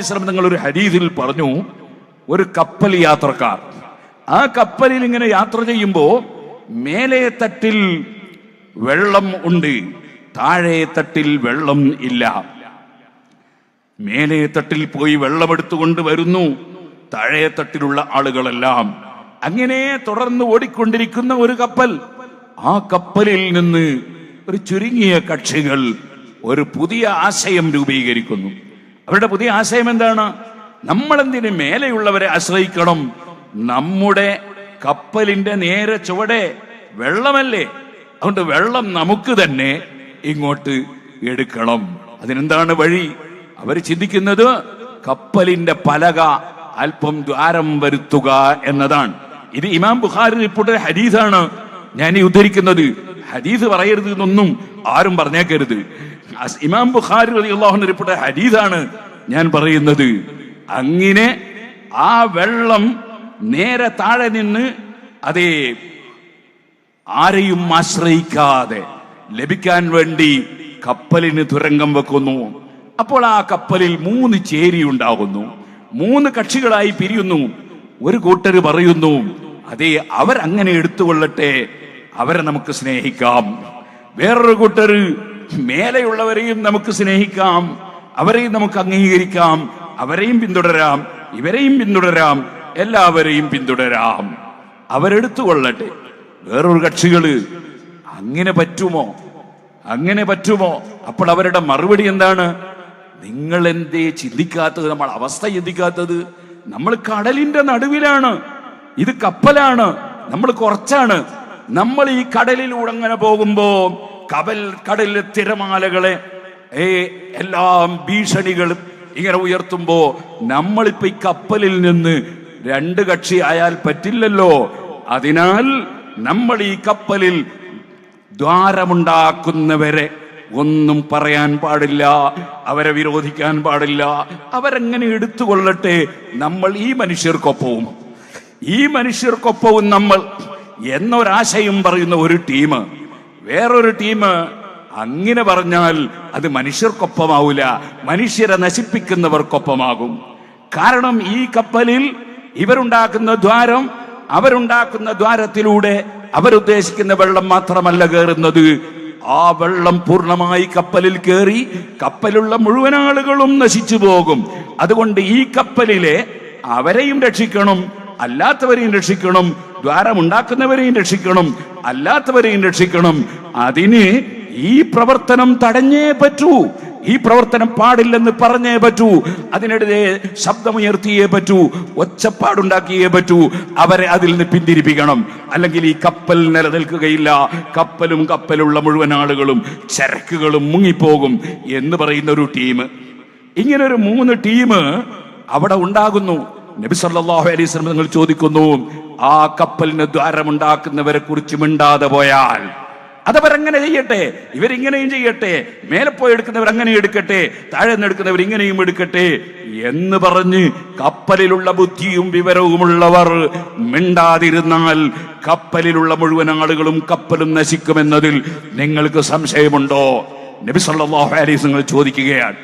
നിങ്ങൾ ഒരു ഹരീതിൽ പറഞ്ഞു ഒരു കപ്പൽ യാത്രക്കാർ. ആ കപ്പലിൽ ഇങ്ങനെ യാത്ര ചെയ്യുമ്പോ മേലെ തട്ടിൽ വെള്ളം ഉണ്ട് താഴെ തട്ടിൽ വെള്ളം ഇല്ല. മേലെ തട്ടിൽ പോയി വെള്ളമെടുത്തുകൊണ്ട് വരുന്നു താഴെ തട്ടിലുള്ള ആളുകളെല്ലാം. അങ്ങനെ തുടർന്ന് ഓടിക്കൊണ്ടിരിക്കുന്ന ഒരു കപ്പൽ ആ കപ്പലിൽ നിന്ന് ഒരു ചുരുങ്ങിയ കക്ഷികൾ ഒരു പുതിയ ആശയം രൂപീകരിക്കുന്നു. അവരുടെ പുതിയ ആശയം എന്താണ്? നമ്മളെന്തിനു മേലെയുള്ളവരെ ആശ്രയിക്കണം? നമ്മുടെ കപ്പലിന്റെ നേരെ ചുവടെ വെള്ളമല്ലേ? അതുകൊണ്ട് വെള്ളം നമുക്ക് തന്നെ ഇങ്ങോട്ട് എടുക്കണം. അതിനെന്താണ് വഴി? അവർ ചിന്തിക്കുന്നത് കപ്പലിന്റെ പലക അല്പം ദ്വാരം വരുത്തുക എന്നതാണ്. ഇത് ഇമാം ബുഖാരി റിപ്പോർട്ട് ഹദീസാണ്. ഞാൻ ഈ ഉദ്ധരിക്കുന്നത്. ഹദീസ് പറയരുത് എന്നൊന്നും ആരും പറഞ്ഞേക്കരുത്. ഇമാം ബുഖാരി റളിയല്ലാഹു റിപ്പോർട്ട് ഹദീസാണ് ഞാൻ പറയുന്നത്. അങ്ങനെ ആ വെള്ളം നേരെ താഴെ നിന്ന് അതേ ആരെയും ആശ്രയിക്കാതെ ലഭിക്കാൻ വേണ്ടി കപ്പലിന് തുരങ്കം വെക്കുന്നു. അപ്പോൾ ആ കപ്പലിൽ മൂന്ന് ചേരി ഉണ്ടാകുന്നു. മൂന്ന് കക്ഷികളായി പിരിയുന്നു. ഒരു കൂട്ടർ പറയുന്നു അതെ അവരങ്ങനെ എടുത്തുകൊള്ളട്ടെ. അവരെ നമുക്ക് സ്നേഹിക്കാം. വേറൊരു കൂട്ടര് മേലെയുള്ളവരെയും നമുക്ക് സ്നേഹിക്കാം അവരെയും നമുക്ക് അംഗീകരിക്കാം അവരെയും പിന്തുടരാം ഇവരെയും പിന്തുടരാം എല്ലാവരെയും പിന്തുടരാം. അവരെടുത്തുകൊള്ളട്ടെ. വേറൊരു കക്ഷികൾ അങ്ങനെ പറ്റുമോ? അങ്ങനെ പറ്റുമോ? അപ്പോൾ അവരുടെ മറുപടി എന്താണ്? നിങ്ങൾ എന്തേ ചിന്തിക്കാത്തത്? നമ്മൾ അവസ്ഥ ചിന്തിക്കാത്തത്? നമ്മൾ കടലിന്റെ നടുവിലാണ്. ഇത് കപ്പലാണ്. നമ്മൾ കുറച്ചാണ്. നമ്മൾ ഈ കടലിലൂടെ അങ്ങനെ പോകുമ്പോ കടൽ കടലിലെ തിരമാലകളെ ഏ എല്ലാം ഭീഷണികളും ഇങ്ങനെ ഉയർത്തുമ്പോ നമ്മളിപ്പോ ഈ കപ്പലിൽ നിന്ന് രണ്ട് കക്ഷി ആയാൽ പറ്റില്ലല്ലോ. അതിനാൽ നമ്മൾ ഈ കപ്പലിൽ ദ്വാരമുണ്ടാക്കുന്നവരെ ഒന്നും പറയാൻ പാടില്ല അവരെ വിരോധിക്കാൻ പാടില്ല അവരെങ്ങനെ എടുത്തുകൊള്ളട്ടെ നമ്മൾ ഈ മനുഷ്യർക്കൊപ്പവും. ഈ മനുഷ്യർക്കൊപ്പവും നമ്മൾ എന്നൊരാശയം പറയുന്ന ഒരു ടീം വേറൊരു ടീം അങ്ങനെ പറഞ്ഞാൽ അത് മനുഷ്യർക്കൊപ്പമാവൂല. മനുഷ്യരെ നശിപ്പിക്കുന്നവർക്കൊപ്പമാകും. കാരണം ഈ കപ്പലിൽ ഇവരുണ്ടാക്കുന്ന ദ്വാരം അവരുണ്ടാക്കുന്ന ദ്വാരത്തിലൂടെ അവരുദ്ദേശിക്കുന്ന വെള്ളം മാത്രമല്ല കയറുന്നത് ആ വെള്ളം പൂർണമായി കപ്പലിൽ കയറി കപ്പലുള്ള മുഴുവൻ ആളുകളും നശിച്ചു പോകും. അതുകൊണ്ട് ഈ കപ്പലിലെ അവരെയും രക്ഷിക്കണം അല്ലാത്തവരെയും രക്ഷിക്കണം ദ്വാരമുണ്ടാക്കുന്നവരെയും രക്ഷിക്കണം അല്ലാത്തവരെയും രക്ഷിക്കണം. അതിന് ഈ പ്രവർത്തനം തടഞ്ഞേ പറ്റൂ. ഈ പ്രവർത്തനം പാടില്ലെന്ന് പറഞ്ഞേ പറ്റൂ. അതിനിടെ ശബ്ദമുയർത്തിയേ പറ്റൂ. ഒച്ചപ്പാടുണ്ടാക്കിയേ പറ്റൂ. അവരെ അതിൽ നിന്ന് പിന്തിരിപ്പിക്കണം. അല്ലെങ്കിൽ ഈ കപ്പൽ നിലനിൽക്കുകയില്ല. കപ്പലും കപ്പലുള്ള മുഴുവൻ ആളുകളും ചരക്കുകളും മുങ്ങിപ്പോകും എന്ന് പറയുന്ന ഒരു ടീം. ഇങ്ങനെ ഒരു മൂന്ന് ടീം അവിടെ ഉണ്ടാകുന്നു. നബി സല്ലല്ലാഹു അലൈഹി വസല്ലം നിങ്ങൾ ചോദിക്കുന്നു ആ കപ്പലിന് ദ്വാരമുണ്ടാക്കുന്നവരെ കുറിച്ച് മിണ്ടാതെ പോയാൽ അതവരങ്ങനെ ചെയ്യട്ടെ ഇവരിങ്ങനെയും ചെയ്യട്ടെ മേലെ പോയി എടുക്കുന്നവർ അങ്ങനെ എടുക്കട്ടെ താഴെ നിന്ന് എടുക്കുന്നവർ ഇങ്ങനെയും എടുക്കട്ടെ എന്ന് പറഞ്ഞ് കപ്പലിലുള്ള ബുദ്ധിയും വിവരവുമുള്ളവർ മിണ്ടാതിരുന്നാൽ കപ്പലിലുള്ള മുഴുവൻ ആളുകളും കപ്പലും നശിക്കുമെന്നതിൽ നിങ്ങൾക്ക് സംശയമുണ്ടോ? നബി വസല്ലം നിങ്ങൾ ചോദിക്കുകയാണ്.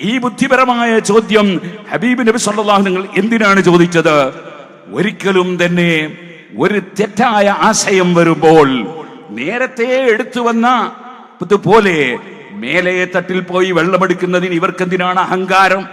ഈ ബുദ്ധിപരമായ ചോദ്യം ഹബീബ് നബി സല്ലല്ലാഹു നിങ്ങൾ എന്തിനാണ് ചോദിച്ചത്? ഒരിക്കലും തന്നെ ഒരു തെറ്റായ ആശയം വരുമ്പോൾ നേരത്തെ എടുത്തു വന്ന ഇതുപോലെ മേലെ തട്ടിൽ പോയി വെള്ളമെടുക്കുന്നതിന് ഇവർക്കെന്തിനാണ് അഹങ്കാരം?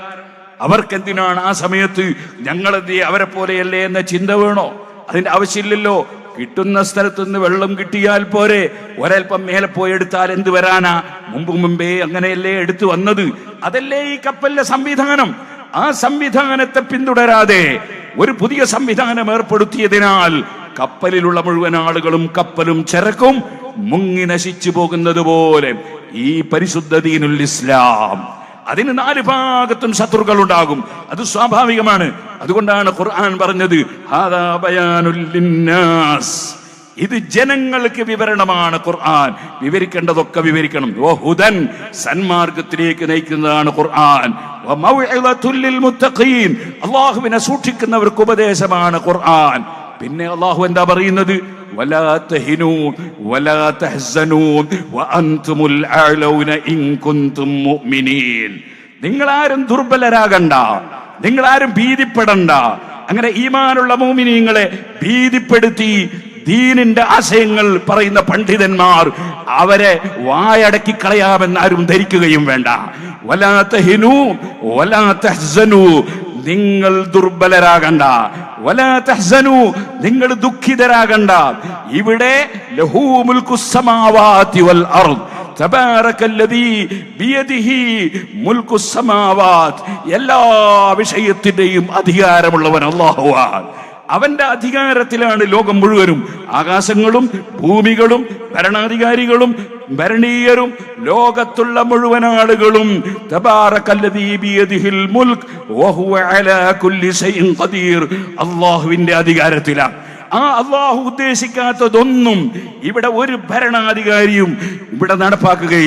അവർക്കെന്തിനാണ് ആ സമയത്ത് ഞങ്ങളെന്ത് അവരെ പോലെയല്ലേ എന്ന ചിന്ത വേണോ? അതിന്റെ ആവശ്യമില്ലല്ലോ. കിട്ടുന്ന സ്ഥലത്തു നിന്ന് വെള്ളം കിട്ടിയാൽ പോരെ. ഒരൽപ്പം മേലെ പോയി എടുത്താൽ എന്ത് വരാനാ? മുമ്പ് മുമ്പേ അങ്ങനെയല്ലേ എടുത്തു വന്നത്? അതല്ലേ ഈ കപ്പലിലെ സംവിധാനം? ആ സംവിധാനത്തെ പിന്തുടരാതെ ഒരു പുതിയ സംവിധാനം ഏർപ്പെടുത്തിയതിനാൽ കപ്പലിലുള്ള മുഴുവൻ ആളുകളും കപ്പലും ചരക്കും മുങ്ങി നശിച്ചു പോകുന്നത് പോലെ ഈ പരിശുദ്ധ ദീനുൽ ഇസ്ലാം. അതിന് നാല് ഭാഗത്തും ശത്രുക്കൾ ഉണ്ടാകും. അത് സ്വാഭാവികമാണ്. അതുകൊണ്ടാണ് ഖുർആൻ പറഞ്ഞത് ഹാദാ ബയാനുൽ ലിന്നാസ്. ഇത് ജനങ്ങൾക്ക് വിവരണമാണ് ഖുർആൻ. വിവരിക്കേണ്ടതൊക്കെ വിവരിക്കണം. ഓ ഹുദൻ സന്മാർഗത്തിലേക്ക് നയിക്കുന്നതാണ് ഖുർആൻ. അള്ളാഹുവിനെ സൂക്ഷിക്കുന്നവർക്ക് ഉപദേശമാണ് ഖുർആൻ. പിന്നെ അള്ളാഹു എന്താ പറയുന്നത്? കുൻതും നിങ്ങൾ നിങ്ങളാരും ദുർബലരാകണ്ട. നിങ്ങളാരും ഭീതിപ്പെടണ്ട. അങ്ങനെ ഈമാനുള്ള മോമിനിയങ്ങളെ ഭീതിപ്പെടുത്തി ദീനിന്റെ ആശയങ്ങൾ പറയുന്ന പണ്ഡിതന്മാർ അവരെ വായടക്കി കളയാമെന്ന് ആരും ധരിക്കുകയും വേണ്ട. വല്ലാത്ത ഹിനു വലാത്ത നിങ്ങൾ ദുർബലരാകണ്ട. വലാ തഹ്സനു നിങ്ങൾ ദുഃഖിതരാകണ്ട. ഇവിടെ വൽ അർദ്. എല്ലാ വിഷയത്തിന്റെയും അധികാരമുള്ളവൻ അല്ലാഹുവാണ്. അവന്റെ അധികാരത്തിലാണ് ലോകം മുഴുവനും. ആകാശങ്ങളും ഭൂമികളും ഭരണാധികാരികളും ഭരണീയരും ലോകത്തുള്ള മുഴുവൻ ആളുകളും. അള്ളാഹുവിന്റെ അധികാരത്തിലാണ്. ആ അള്ളാഹു ഉദ്ദേശിക്കാത്തതൊന്നും ഇവിടെ ഒരു ഭരണാധികാരിയും ഇവിടെ നടപ്പാക്കുകയില്ല.